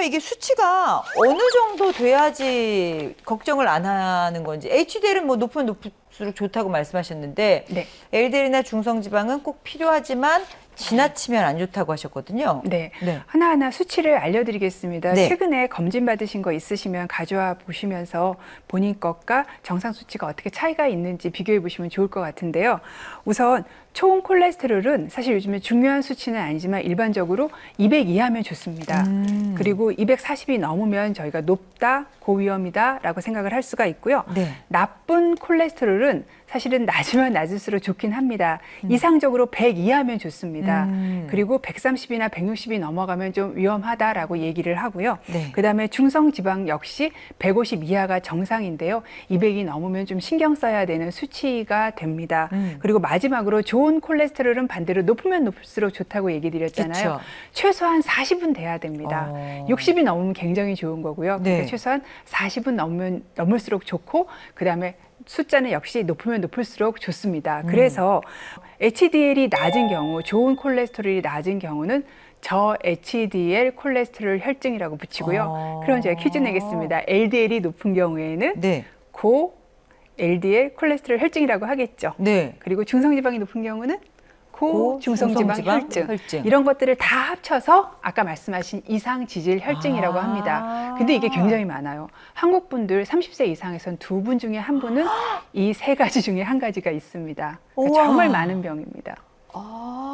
그러면 이게 수치가 어느 정도 돼야지 걱정을 안 하는 건지 HDL은 뭐 높으면 높을수록 좋다고 말씀하셨는데 네. LDL이나 중성지방은 꼭 필요하지만 지나치면 안 좋다고 하셨거든요. 네. 네. 하나하나 수치를 알려드리겠습니다. 네. 최근에 검진 받으신 거 있으시면 가져와 보시면서 본인 것과 정상 수치가 어떻게 차이가 있는지 비교해 보시면 좋을 것 같은데요. 우선 총 콜레스테롤은 사실 요즘에 중요한 수치는 아니지만 일반적으로 200 이하면 좋습니다. 음. 그리고 240이 넘으면 저희가 높다, 고위험이다라고 생각을 할 수가 있고요. 네. 나쁜 콜레스테롤은 사실은 낮으면 낮을수록 좋긴 합니다. 이상적으로 100 이하면 좋습니다. 음. 그리고 130이나 160이 넘어가면 좀 위험하다라고 얘기를 하고요. 네. 그다음에 중성 지방 역시 150 이하가 정상인데요. 200이 넘으면 좀 신경 써야 되는 수치가 됩니다. 음. 그리고 마지막으로 좋은 콜레스테롤은 반대로 높으면 높을수록 좋다고 얘기 드렸잖아요. 그쵸. 최소한 40은 돼야 됩니다. 어. 60이 넘으면 굉장히 좋은 거고요. 네. 그러니까 최소한 40은 넘으면 넘을수록 좋고 그다음에 숫자는 역시 높으면 높을수록 좋습니다. 음. 그래서 HDL이 낮은 경우, 좋은 콜레스테롤이 낮은 경우는 저 HDL 콜레스테롤 혈증이라고 붙이고요. 어. 그럼 제가 퀴즈 내겠습니다. LDL이 높은 경우에는 네. 고 LDL 콜레스테롤 혈증이라고 하겠죠. 네. 그리고 중성지방이 높은 경우는 고 중성지방, 중성지방 혈증. 혈증. 이런 것들을 다 합쳐서 아까 말씀하신 이상 지질 혈증이라고 아. 합니다. 근데 이게 굉장히 많아요. 한국 분들 30세 이상에선 두 분 중에 한 분은 이 세 가지 중에 한 가지가 있습니다. 그러니까. 정말 많은 병입니다.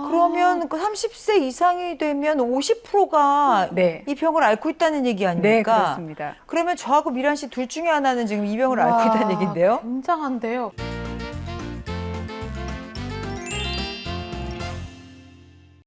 그러면 그 30세 이상이 되면 50%가 네. 이 병을 앓고 있다는 얘기 아닙니까? 네, 그렇습니다. 그러면 저하고 미란 씨 둘 중에 하나는 지금 이 병을 와, 앓고 있다는 얘기인데요. 굉장한데요.